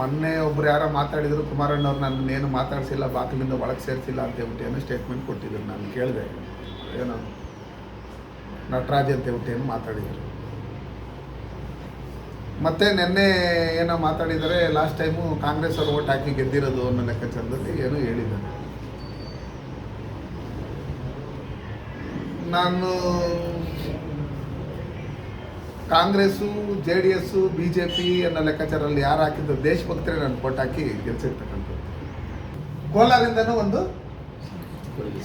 ಮೊನ್ನೆ ಒಬ್ರು ಯಾರೋ ಮಾತಾಡಿದ್ರು ಕುಮಾರಣ್ಣವ್ರು ನನ್ನ ಏನು ಮಾತಾಡಿಸಿಲ್ಲ, ಬಾಗಿಲಿಂದ ಒಳಗೆ ಸೇರಿಸಿಲ್ಲ ಅಂತ ಹೇಳ್ಬಿಟ್ಟು ಏನೋ ಸ್ಟೇಟ್ಮೆಂಟ್ ಕೊಟ್ಟಿದ್ರು, ನಾನು ಕೇಳಿದೆ. ಏನೋ ನಟರಾಜ್ ಅಂತ ಹೇಳ್ಬಿಟ್ಟು ಏನು ಮಾತಾಡಿದ್ರು. ಮತ್ತೆ ನಿನ್ನೆ ಏನೋ ಮಾತಾಡಿದರೆ ಲಾಸ್ಟ್ ಟೈಮು ಕಾಂಗ್ರೆಸ್ ಅವರು ಓಟ್ ಹಾಕಿ ಗೆದ್ದಿರೋದು ಅನ್ನೋ ಲೆಕ್ಕಾಚಾರದಲ್ಲಿ ಏನೋ ಹೇಳಿದ್ದಾರೆ. ನಾನು Congress, J D S, B J P ಅನ್ನೋ ಲೆಕ್ಕಾಚಾರಲ್ಲಿ ಯಾರು ಹಾಕಿದ್ದು ದೇಶಭಕ್ತರೇ ನಾನು ಕೊಟ್ಟು ಹಾಕಿ ಗೆಲ್ಸಿರ್ತಕ್ಕಂಥದ್ದು ಕೋಲಾರಿಂದನೂ ಒಂದು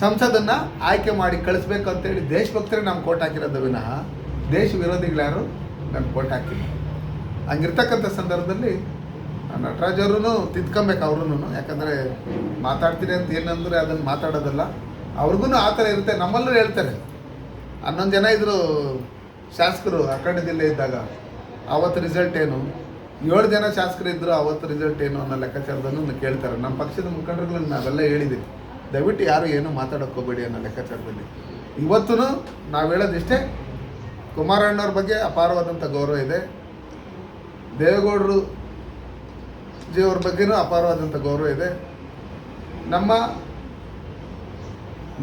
ಸಂಸದನ್ನ ಆಯ್ಕೆ ಮಾಡಿ ಕಳಿಸ್ಬೇಕು ಅಂತೇಳಿ ದೇಶಭಕ್ತರೇ ನಾವು ಕೋಟ್ ಹಾಕಿರೋದು ವಿನಃ ದೇಶ ವಿರೋಧಿಗಳ್ಯಾರು ನಾನು ಕೋಟ್ ಹಾಕಿಲ್ಲ. ಹಂಗಿರ್ತಕ್ಕಂಥ ಸಂದರ್ಭದಲ್ಲಿ ನಟರಾಜ್ ಅವರು ತಿದ್ಕೊಬೇಕು ಅವ್ರೂ ಯಾಕಂದರೆ ಮಾತಾಡ್ತೀನಿ ಅಂತ ಏನಂದ್ರೆ ಅದನ್ನು ಮಾತಾಡೋದಲ್ಲ. ಅವ್ರಿಗೂ ಆ ಥರ ಇರುತ್ತೆ. ನಮ್ಮಲ್ಲೂ ಹೇಳ್ತಾರೆ. ಹನ್ನೊಂದು ಜನ ಇದ್ರು ಶಾಸಕರು ಜಿಲ್ಲೆ ಇದ್ದಾಗ ಅವತ್ತು ರಿಸಲ್ಟ್ ಏನು? ಏಳು ಜನ ಶಾಸಕರು ಇದ್ದರು ಅವತ್ತು ರಿಸಲ್ಟ್ ಏನು ಅನ್ನೋ ಲೆಕ್ಕಾಚಾರದನ್ನು ಕೇಳ್ತಾರೆ. ನಮ್ಮ ಪಕ್ಷದ ಮುಖಂಡರುಗಳನ್ನು ನಾವೆಲ್ಲ ಹೇಳಿದ್ದೀವಿ. ದಯವಿಟ್ಟು ಯಾರು ಏನೂ ಮಾತಾಡೋಕ್ಕೋಬೇಡಿ ಅನ್ನೋ ಲೆಕ್ಕಾಚಾರದಲ್ಲಿ. ಇವತ್ತೂ ನಾವು ಹೇಳೋದಿಷ್ಟೇ ಕುಮಾರಣ್ಣವ್ರ ಬಗ್ಗೆ ಅಪಾರವಾದಂಥ ಗೌರವ ಇದೆ. ದೇವೇಗೌಡರು ಜಿಯವ್ರ ಬಗ್ಗೆನೂ ಅಪಾರವಾದಂಥ ಗೌರವ ಇದೆ. ನಮ್ಮ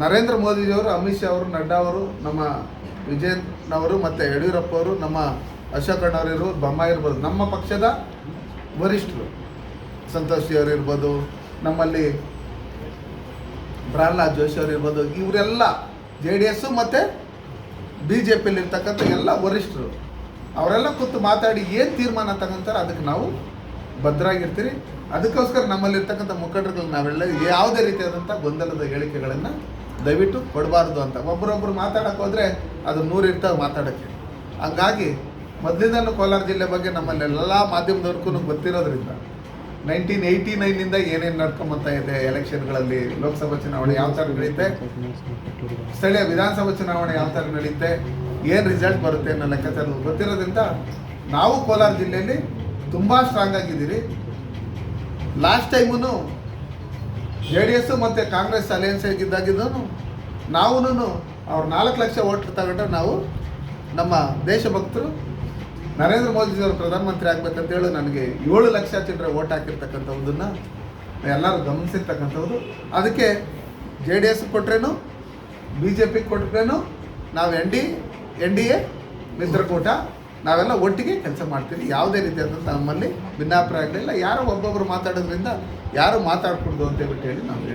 ನರೇಂದ್ರ ಮೋದಿಜಿಯವರು, ಅಮಿತ್ ಶಾ ಅವರು, ನಡ್ಡಾ ಅವರು, ನಮ್ಮ ವಿಜಯನವರು ಮತ್ತು ಯಡಿಯೂರಪ್ಪ ಅವರು, ನಮ್ಮ ಅಶೋಕ್ ಅವರು ಇರ್ಬೋದು ನಮ್ಮ ಪಕ್ಷದ ವರಿಷ್ಠರು. ಸಂತೋಷ್ ಅವರು ಇರ್ಬೋದು, ನಮ್ಮಲ್ಲಿ ಪ್ರಹ್ಲಾದ್ ಜೋಶಿ ಅವರು ಇರ್ಬೋದು, ಇವರೆಲ್ಲ ಜೆ ಡಿ ಎಸ್ಸು ಮತ್ತು ಬಿ ಜೆ ಪಿಯಲ್ಲಿ ಇರ್ತಕ್ಕಂಥ ಎಲ್ಲ ವರಿಷ್ಠರು. ಅವರೆಲ್ಲ ಕೂತು ಮಾತಾಡಿ ಏನು ತೀರ್ಮಾನ ತಗೊಂತಾರೆ ಅದಕ್ಕೆ ನಾವು ಭದ್ರಾಗಿರ್ತೀರಿ. ಅದಕ್ಕೋಸ್ಕರ ನಮ್ಮಲ್ಲಿರ್ತಕ್ಕಂಥ ಮುಖಂಡರುಗಳು ನಾವೆಲ್ಲ ಯಾವುದೇ ರೀತಿಯಾದಂಥ ಗೊಂದಲದ ಹೇಳಿಕೆಗಳನ್ನು ದಯವಿಟ್ಟು ಕೊಡಬಾರ್ದು ಅಂತ. ಒಬ್ಬರೊಬ್ಬರು ಮಾತಾಡಕ್ಕೆ ಹೋದರೆ ಅದು ನೂರು ಇರ್ತಾವೆ ಮಾತಾಡೋಕ್ಕೆ. ಹಂಗಾಗಿ ಮೊದಲಿಂದನೂ ಕೋಲಾರ ಜಿಲ್ಲೆ ಬಗ್ಗೆ ನಮ್ಮಲ್ಲೆಲ್ಲ ಮಾಧ್ಯಮದವ್ರಿಗೂ ಗೊತ್ತಿರೋದ್ರಿಂದ ನೈನ್ಟೀನ್ ಏಯ್ಟಿ ನೈನಿಂದ ಏನೇನು ನಡ್ಕೊಂಬತ್ತಾ ಇದೆ ಎಲೆಕ್ಷನ್ಗಳಲ್ಲಿ, ಲೋಕಸಭಾ ಚುನಾವಣೆ ಯಾವ ಥರ ನಡೆಯುತ್ತೆ ಸ್ಥಳೀಯ ವಿಧಾನಸಭಾ ಚುನಾವಣೆ ಯಾವ ಥರ ನಡೆಯುತ್ತೆ ಏನು ರಿಸಲ್ಟ್ ಬರುತ್ತೆ ಅನ್ನೋ ಲೆಕ್ಕಾಚಾರ ಗೊತ್ತಿರೋದ್ರಿಂದ ನಾವು ಕೋಲಾರ ಜಿಲ್ಲೆಯಲ್ಲಿ ತುಂಬ ಸ್ಟ್ರಾಂಗ್ ಆಗಿದ್ದೀರಿ. Last time J D S ಮತ್ತು ಕಾಂಗ್ರೆಸ್ ಅಲಯನ್ಸ್ ಆಗಿದ್ದಾಗಿದ್ದನು ನಾವೂನು ಅವ್ರು ನಾಲ್ಕು ಲಕ್ಷ ಓಟ್ ತಗೊಂಡ್ರೆ ನಾವು ನಮ್ಮ ದೇಶಭಕ್ತರು ನರೇಂದ್ರ ಮೋದಿಜಿಯವರು ಪ್ರಧಾನಮಂತ್ರಿ ಆಗಬೇಕಂತೇಳಿ ನನಗೆ ಏಳು ಲಕ್ಷ ಚಿಲ್ಲರೆ ಓಟ್ ಹಾಕಿರ್ತಕ್ಕಂಥದ್ದನ್ನು ಎಲ್ಲರೂ ಗಮನಿಸಿರ್ತಕ್ಕಂಥವ್ರು. ಅದಕ್ಕೆ ಜೆ ಡಿ ಎಸ್ ಕೊಟ್ರೇನು? ಬಿ ಜೆ ಪಿ ಕೊಟ್ರೇನು? ನಾವು N D N D A, ಮಿತ್ರಕೂಟ. ನಾವೆಲ್ಲ ಒಟ್ಟಿಗೆ ಕೆಲಸ ಮಾಡ್ತೀವಿ. ಯಾವುದೇ ರೀತಿಯಾದಂಥ ನಮ್ಮಲ್ಲಿ ಭಿನ್ನಾಭಿಪ್ರಾಯಗಳಿಲ್ಲ. ಯಾರೋ ಒಬ್ಬೊಬ್ಬರು ಮಾತಾಡೋದ್ರಿಂದ ಯಾರು ಮಾತಾಡ್ಕೊಡ್ದು ಅಂತ ಹೇಳ್ಬಿಟ್ಟು ಹೇಳಿ ನಾವು ಹೇಳಿ